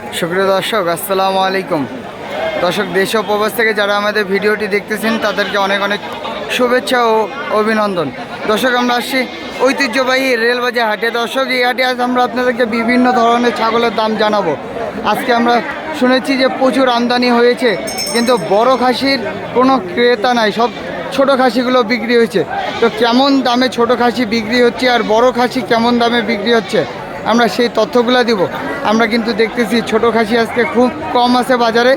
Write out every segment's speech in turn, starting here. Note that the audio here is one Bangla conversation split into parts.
সুপ্রিয় দর্শক, আসসালামু আলাইকুম। দর্শক, দেশ ও প্রবাস থেকে যারা আমাদের ভিডিওটি দেখতেছেন, তাদেরকে অনেক অনেক শুভেচ্ছা ও অভিনন্দন। দর্শক, আমরা আসছি ঐতিহ্যবাহী রেলবাজার হাটে। দর্শক, এই হাটে আজ আমরা আপনাদেরকে বিভিন্ন ধরনের ছাগলের দাম জানাব। আজকে আমরা শুনেছি যে প্রচুর আমদানি হয়েছে, কিন্তু বড় খাসির কোনো ক্রেতা নাই, সব ছোট খাসিগুলো বিক্রি হয়েছে। তো কেমন দামে ছোট খাসি বিক্রি হচ্ছে আর বড় খাসি কেমন দামে বিক্রি হচ্ছে? আমরা সেই তথ্যগুলো দিব। আমরা কিন্তু দেখতেছি ছোট খাসি আজকে খুব কম আছে বাজারে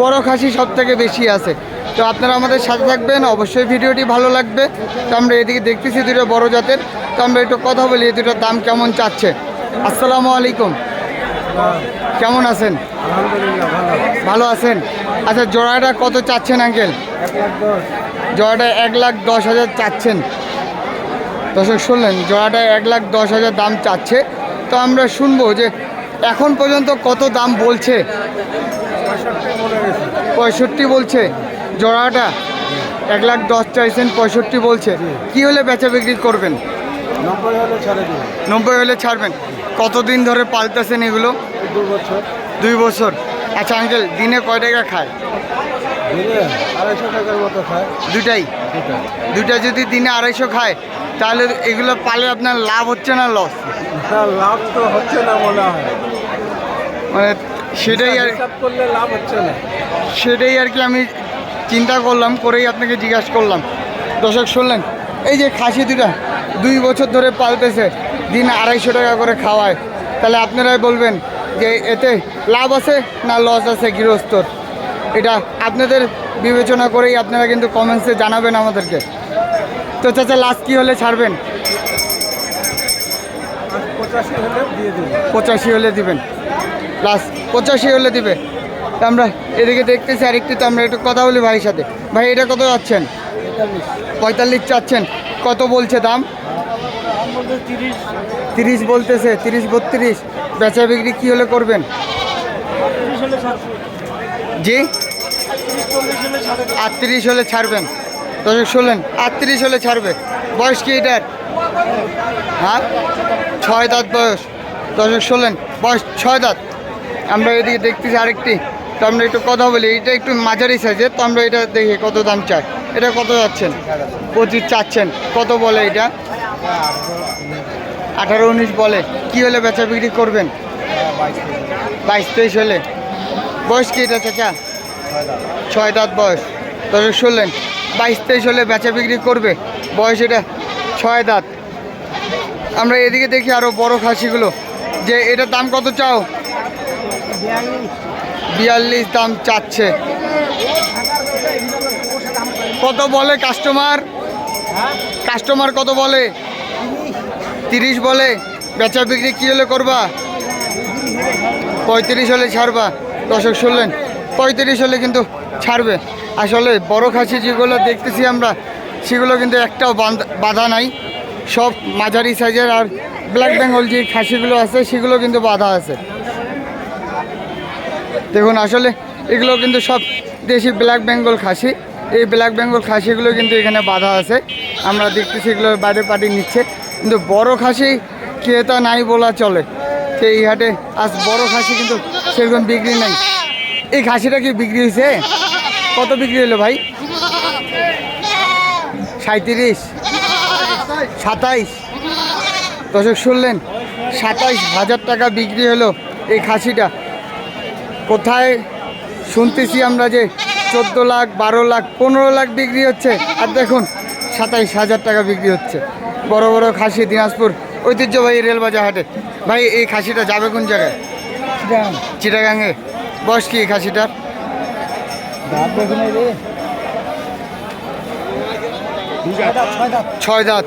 বড় খাসি সব থেকে বেশি আছে। তো আপনারা আমাদের সাথে থাকবেন অবশ্যই ভিডিওটি ভালো লাগবে। তো আমরা এদিকে দেখতেছি দুটো বড় জাতের তো আমরা একটু কথা বলি এই দুটোর দাম কেমন চাচ্ছে। আসসালামু আলাইকুম। কেমন আছেন? ভালো আছেন? আচ্ছা জোড়াটা কত চাচ্ছেন আঙ্কেল? জোড়াটা এক লাখ দশ হাজার চাচ্ছেন। দর্শক শুনলেন জোড়াটা এক লাখ দশ হাজার দাম চাচ্ছে। তো আমরা শুনব যে এখন পর্যন্ত কত দাম বলছে? পঁয়ষট্টি বলছে। জোড়াটা এক লাখ দশ চাইছেন পঁয়ষট্টি বলছে। কি হলে বেচা বিক্রি করবেন? নব্বই হলে ছাড়বেন। কতদিন ধরে পাল্টাছেন এগুলো? দুই বছর। আচ্ছা আঙ্কেল দিনে কয় টাকা খায়? দিনে আড়াইশো টাকার মতো খায়। দুটাই? দুটা যদি দিনে আড়াইশো খায় তাহলে এগুলো পালে আপনার লাভ হচ্ছে না লস লাভ তো হচ্ছে না মনে হয়। মানে সেটাই আর করলে লাভ হচ্ছে না। সেটাই আর কি আমি চিন্তা করলাম করেই আপনাকে জিজ্ঞাসা করলাম। দর্শক শুনলেন? এই যে খাসি দুটা দুই বছর ধরে পালতেছে দিন আড়াইশো টাকা করে খাওয়ায়। তাহলে আপনারাই বলবেন যে এতে লাভ আছে না লস আছে গৃহস্থর? এটা আপনাদের বিবেচনা করেই আপনারা কিন্তু কমেন্টসে জানাবেন আমাদেরকে। তো চাচা লাস্ট কী হলে ছাড়বেন? পঁচাশি হলে দিয়ে দিব পঁচাশি হলে দিবেন। লাস্ট পঁচাশি হলে দিবে। আমরা এদিকে দেখতেছি আরেকটু, তো আমরা একটু কথা বলি ভাইয়ের সাথে। ভাই, এটা কত যাচ্ছেন? পঁয়তাল্লিশ চাচ্ছেন। কত বলছে দাম? তিরিশ বলতেছে, তিরিশ বত্রিশ। বেচা বিক্রি কী হলে করবেন? জি? আটত্রিশ হলে ছাড়বেন। দর্শক, শুনলেন, আটত্রিশ হলে ছাড়বে। বয়স কি এটার? হ্যাঁ? ছয় দাঁত বয়স। দর্শক, শুনলেন, বয়স ছয় দাঁত। আমরা এদিকে দেখতেছি আরেকটি। তো আমরা একটু কথা বলি, এটা একটু মাঝারি সাইজের তো আমরা এটা দেখি কত দাম চাই এটা কত যাচ্ছেন? পঁচিশ চাচ্ছেন। কত বলে এটা? আঠারো উনিশ বলে। কি হলে বেচা বিক্রি করবেন? বাইশ তেইশ হলে। বয়স কি এটা চাচা? ছয় দাঁত বয়স। দর্শক, শুনলেন, বাইশ তেইশ হলে বেচা বিক্রি করবে। বয়স এটা ছয় দাঁত। আমরা এদিকে দেখি আরও বড় খাসিগুলো। যে এটার দাম কত চাও? বিয়াল্লিশ দাম চাচ্ছে। কত বলে কাস্টমার কাস্টমার কত বলে? তিরিশ বলে। বেচা বিক্রি কী হলে করবা? পঁয়ত্রিশ হলে ছাড়বা। দর্শক শুনলেন, পঁয়ত্রিশ হলে কিন্তু ছাড়বে। আসলে বড় খাসি যেগুলো দেখতেছি আমরা, সেগুলো কিন্তু একটাও বাধা নাই। সব মাঝারি সাইজের আর ব্ল্যাক বেঙ্গল যে খাসিগুলো আছে, সেগুলো কিন্তু বাধা আছে। দেখুন, আসলে এগুলো কিন্তু সব দেশি ব্ল্যাক বেঙ্গল খাসি। এই ব্ল্যাক বেঙ্গল খাসিগুলো কিন্তু এখানে বাধা আছে। আমরা দেখতেছি এগুলো বাইরে পাটি নিচ্ছে। কিন্তু বড় খাসি ক্রেতা নাই বলা চলে। তো এই হাটে আজ বড় খাসি কিন্তু সেরকম বিক্রি নাই। এই খাসিটা কি বিক্রি হয়েছে? কত বিক্রি হলো ভাই? সাঁত্রিশ সাতাইশ। দর্শক শুনলেন, সাতাইশ হাজার টাকা বিক্রি হলো এই খাসিটা। কোথায় শুনতেছি আমরা যে চোদ্দ লাখ বারো লাখ পনেরো লাখ বিক্রি হচ্ছে। আর দেখুন সাতাইশ হাজার টাকা বিক্রি হচ্ছে। বড় বড় খাসি দিনাজপুর ঐতিহ্যবাহী রেলবাজার হাটে। ভাই এই খাসিটা যাবে কোন জায়গায়? চিটাগাঙে। বয়স কি এই খাসিটার? ছয় দাঁত।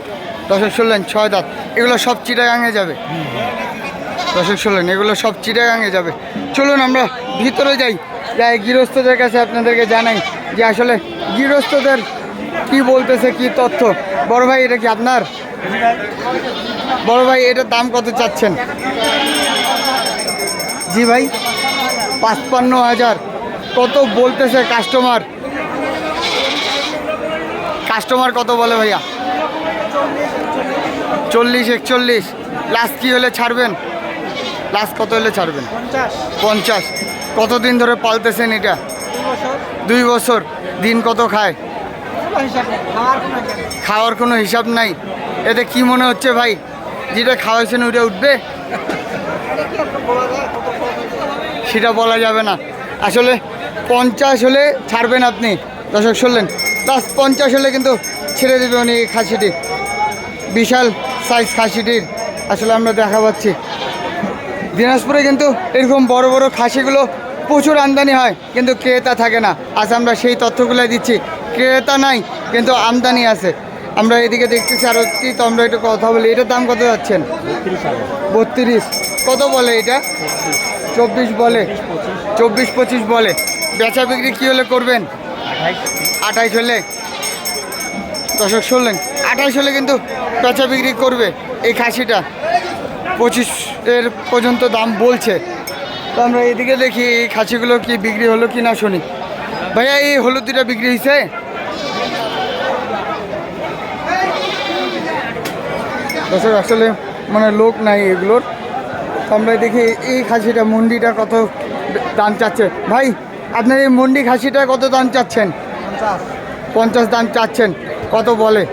দর্শক শুনলেন ছয় দাঁত। এগুলো সব চিটাগাঙে যাবে। দর্শক শুনলেন, এগুলো সব চিটাগাঙে যাবে। চলুন আমরা ভিতরে যাই। যাই গৃহস্থদের কাছে আপনাদেরকে জানাই যে আসলে গৃহস্থদের কি বলতেছে, কি তথ্য? বড় ভাই, এটা কি আপনার? বড় ভাই, এটার দাম কত চাচ্ছেন? জি ভাই, পাঁচপান্ন হাজার। কত বলতেছে কাস্টমার? কাস্টমার কত বলে ভাইয়া? চল্লিশ, একচল্লিশ। লাস্ট কি হলে ছাড়বেন? লাস্ট কত হলে ছাড়বেন? পঞ্চাশ। কতদিন ধরে পালতেছেন এটা? দুই বছর। দিন কত খায়? খাওয়ার কোনো হিসাব নেই। এতে কি মনে হচ্ছে ভাই? যেটা খাওয়াইছেন ওইটা উঠবে? সেটা বলা যাবে না। আসলে পঞ্চাশ হলে ছাড়বেন আপনি। দর্শক শুনলেন? প্লাস পঞ্চাশ হলে কিন্তু ছেড়ে দেবে উনি এই খাসিটি। বিশাল সাইজ খাসিটির। আসলে আমরা দেখা পাচ্ছি। দিনাজপুরে কিন্তু এরকম বড় বড় খাসিগুলো প্রচুর আমদানি হয় কিন্তু ক্রেতা থাকে না। আজ আমরা সেই তথ্যগুলো দিচ্ছি। ক্রেতা নাই কিন্তু আমদানি আছে। আমরা এদিকে দেখতেছি আরও কি তো আমরা একটু কথা বলি। এটার দাম কত যাচ্ছেন? বত্রিশ কত বলে এটা? চব্বিশ। বলে। চব্বিশ পঁচিশ। বলে। বেচা বিক্রি কী হলে করবেন? আঠাইশ হলে? দর্শক শুনলেন। আঠাইশ হলে কিন্তু বেচা বিক্রি করবে এই খাসিটা। পঁচিশ এর পর্যন্ত দাম বলছে। তো আমরা এদিকে দেখি এই খাসিগুলো কি বিক্রি হলো কি না শুনি। ভাইয়া এই হলুদ দুটা বিক্রি হয়েছে দর্শক আসলে মানে লোক নাই এগুলোর। তো আমরা দেখি এই খাসিটা মন্ডিটা কত দাম চাচ্ছে? ভাই আপনার এই মন্ডি খাসিটা কত দাম চাচ্ছেন? পঞ্চাশ। দাম চাচ্ছেন। কত বলে?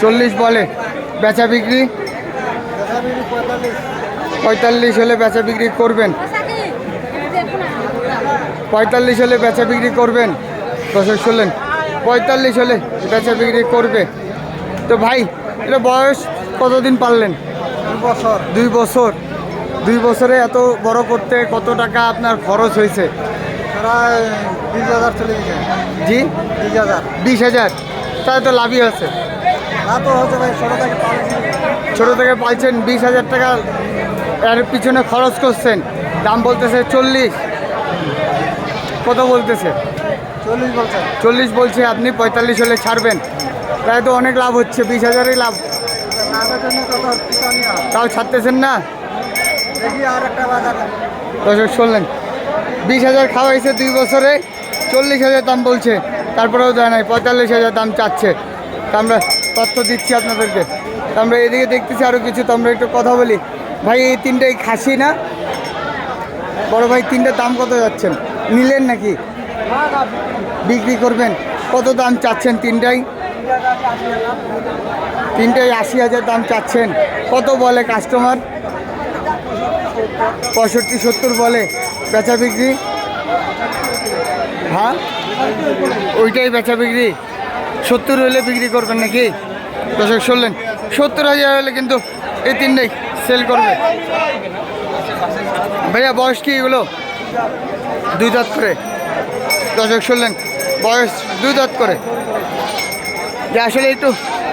চল্লিশ বলে। বেচা বিক্রি? পঁয়তাল্লিশ হলে বেচা বিক্রি করবেন। পঁয়তাল্লিশ হলে বেচা বিক্রি করবেন। দর্শক শুনলেন পঁয়তাল্লিশ হলে বেচা বিক্রি করবে। তো ভাই এটা বয়স কতদিন পারলেন বছর। দুই বছর। দুই বছরে এত বড় করতে কত টাকা আপনার খরচ হয়েছে? প্রায় বিশ হাজার চলে গেছে। জি? বিশ হাজার। বিশ হাজার। তাহলে তো লাভই আছে। তা তো হচ্ছে ভাই ছোটো থেকে পালছি। ছোটো থেকে পাইছেন বিশ হাজার টাকা। এর পিছনে খরচ করছেন। দাম বলতেছে চল্লিশ। কত বলতেছে? চল্লিশ বলছেন চল্লিশ বলছে আপনি পঁয়তাল্লিশ হলে ছাড়বেন। তাই তো অনেক লাভ হচ্ছে বিশ হাজারই লাভ। তাও ছাড়তেছেন না? দর্শক শুনলেন। বিশ হাজার খাওয়াইছে দুই বছরে চল্লিশ হাজার দাম বলছে। তারপরেও দেয় নাই পঁয়তাল্লিশ হাজার দাম চাচ্ছে। তা আমরা তথ্য দিচ্ছি আপনাদেরকে। আমরা এদিকে দেখতেছি আরও কিছু, তো আমরা একটু কথা বলি। ভাই, এই তিনটাই খাসি না? বড় ভাই তিনটার দাম কত যাচ্ছেন? নিলেন নাকি? বিক্রি করবেন? কত দাম চাচ্ছেন তিনটাই? তিনটাই আশি হাজার দাম চাচ্ছেন। কত বলে কাস্টমার পঁয়ষট্টি, সত্তর বলে। বেচা বিক্রি? হ্যাঁ? ওইটাই বেচা বিক্রি। সত্তর হলে বিক্রি করবেন নাকি? দর্শক, শুনলেন? সত্তর হাজার হলে কিন্তু এই তিনটাই সেল করবে। ভাইয়া বয়স কি এগুলো? দুই দাঁত করে। দর্শক শুনলেন বয়স দুই দাঁত করে। যে আসলে একটু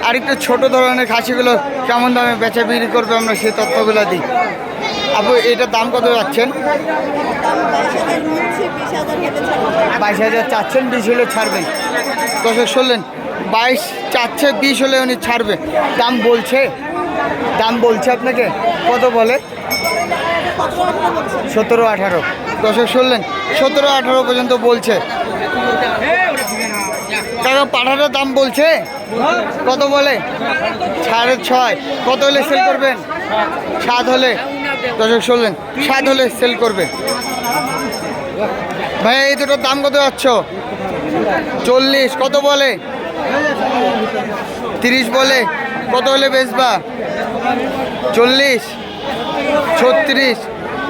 আরেকটু ছোট ধরনের খাসিগুলো কেমন দামে বেচা বিক্রি করবে আমরা সেই তথ্যগুলো দিই। আপু এটার দাম কত যাচ্ছেন? বাইশ হাজার চাচ্ছেন বিশ হলে ছাড়বেন। দর্শক শুনলেন বাইশ চাচ্ছে, বিশ হলে উনি ছাড়বে। দাম বলছে? দাম বলছে আপনাকে? কত বলে? সতেরো, আঠারো। দর্শক, শুনলেন? সতেরো, আঠারো পর্যন্ত বলছে। কাকা পাঠাটার দাম বলছে? কত বলে? সাড়ে ছয়। কত হলে সেল করবেন? সাত হলে। দর্শক, শুনলেন? সাত হলে সেল করবে। ভাইয়া এই দুটোর দাম কত যাচ্ছ? চল্লিশ। কত বলে? তিরিশ বলে, কত হলে বেচবা? চল্লিশ, ছত্রিশ,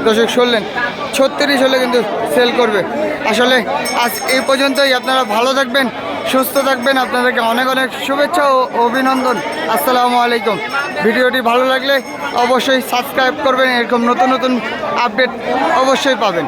দর্শক শুনলেন, ছত্রিশ হলে কিন্তু সেল করবে। আসলে আজ এই পর্যন্তই, আপনারা ভালো থাকবেন, সুস্থ থাকবেন, আপনাদেরকে অনেক অনেক শুভেচ্ছা ও অভিনন্দন। আসসালামু আলাইকুম। ভিডিওটি ভালো লাগলে অবশ্যই সাবস্ক্রাইব করবেন, এরকম নতুন নতুন আপডেট অবশ্যই পাবেন।